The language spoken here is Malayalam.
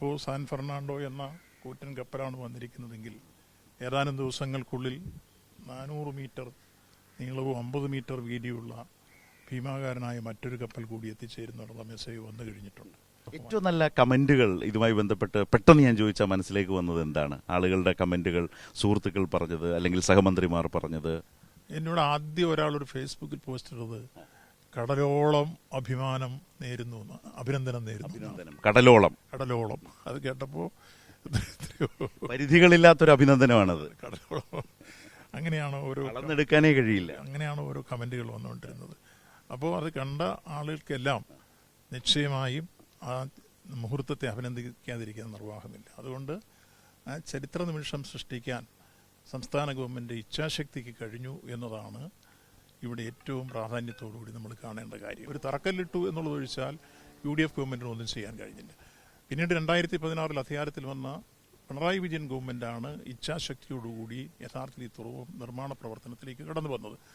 ഇപ്പോൾ സാൻ ഫെർണാണ്ടോ എന്ന കൂറ്റൻ കപ്പലാണ് വന്നിരിക്കുന്നതെങ്കിൽ ഏതാനും ദിവസങ്ങൾക്കുള്ളിൽ നാനൂറ് മീറ്റർ നീളവും അമ്പത് മീറ്റർ വീതിയുള്ള ഭീമാകാരനായ മറ്റൊരു കപ്പൽ കൂടി എത്തിച്ചേരുന്നുള്ള മെസ്സേജ് വന്നു കഴിഞ്ഞിട്ടുണ്ട്. ഏറ്റവും നല്ല കമന്റുകൾ ഇതുമായി ബന്ധപ്പെട്ട് പെട്ടെന്ന് ഞാൻ ചോദിച്ചാൽ മനസ്സിലേക്ക് വന്നത് എന്താണ്? ആളുകളുടെ കമന്റുകൾ സുഹൃത്തുക്കൾ പറഞ്ഞത് അല്ലെങ്കിൽ സഹമന്ത്രിമാർ പറഞ്ഞത്? എന്നോട് ആദ്യം ഒരാൾ ഒരു ഫേസ്ബുക്കിൽ പോസ്റ്റ് ഇട്ടത് കടലോളം അഭിമാനം നേരുന്നു അഭിനന്ദനം നേരുന്നു. കടലോളം. കടലോളം. അത് കേട്ടപ്പോൾ പരിധികളില്ലാത്തൊരു അഭിനന്ദനമാണത്. കടലോളം. അങ്ങനെയാണ് ഓരോ അളന്നെടുക്കാനേ കഴിയില്ല. അങ്ങനെയാണ് ഓരോ കമന്റുകൾ വന്നുകൊണ്ടിരുന്നത്. അപ്പോൾ അത് കണ്ട ആളുകൾക്കെല്ലാം നിശ്ചയമായും ആ മുഹൂർത്തത്തെ അഭിനന്ദിക്കാതിരിക്കുന്ന നിർവാഹമില്ല. അതുകൊണ്ട് ആ ചരിത്ര നിമിഷം സൃഷ്ടിക്കാൻ സംസ്ഥാന ഗവൺമെന്റ് ഇച്ഛാശക്തിക്ക് കഴിഞ്ഞു എന്നതാണ് ഇവിടെ ഏറ്റവും പ്രാധാന്യത്തോടുകൂടി നമ്മൾ കാണേണ്ട കാര്യം. ഒരു തറക്കല്ലിട്ടു എന്നുള്ളത് ഒഴിച്ചാൽ യു ഡി എഫ് ഗവൺമെന്റിന് ഒന്നും ചെയ്യാൻ കഴിഞ്ഞില്ല. പിന്നീട് രണ്ടായിരത്തി പതിനാറിൽ അധികാരത്തിൽ വന്ന പിണറായി വിജയൻ ഗവൺമെന്റാണ് ഇച്ഛാശക്തിയോടുകൂടി യഥാർത്ഥത്തിൽ ഈ തുറവും നിർമ്മാണ പ്രവർത്തനത്തിലേക്ക് കടന്നു വന്നത്.